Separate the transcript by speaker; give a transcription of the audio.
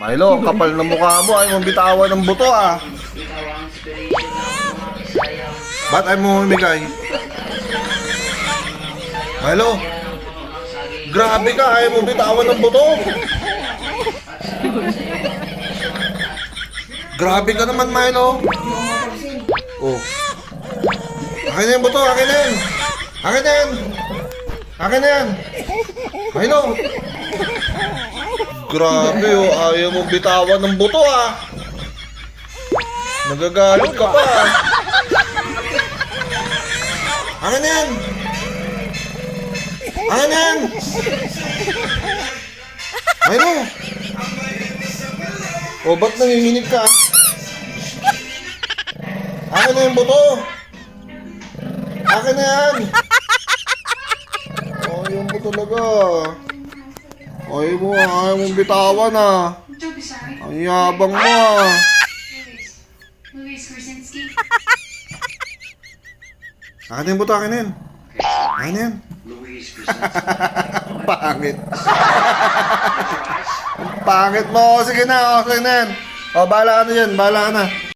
Speaker 1: Milo, kapal na mukha mo. Ayaw mong bitawan ng buto ah. Ba't ayaw mo humigay? Milo, grabe ka. Ayaw mong bitawan ng buto. Grabe ka naman, Milo. Oh. Akin na yung buto, akin na yan. Akin na yan. Akin na yan. Milo. Grabe oh, ayaw mong bitawan ng buto ah. Nagagalit ka pa ah. Akin na yan. Akin na yan. Milo. O, ba't nanginginig ka? Akin na yung buto. Akin na yan. Oh, yung buto talaga. Ayaw mo, ayaw mong bitawan ah. Ang yabang mo ah. Akin yung buto, akin yan. Akin yan. Pangit. Ang Pangit mo. Sige na, okay na yan. O, bahala ka na yan, bahala ka na.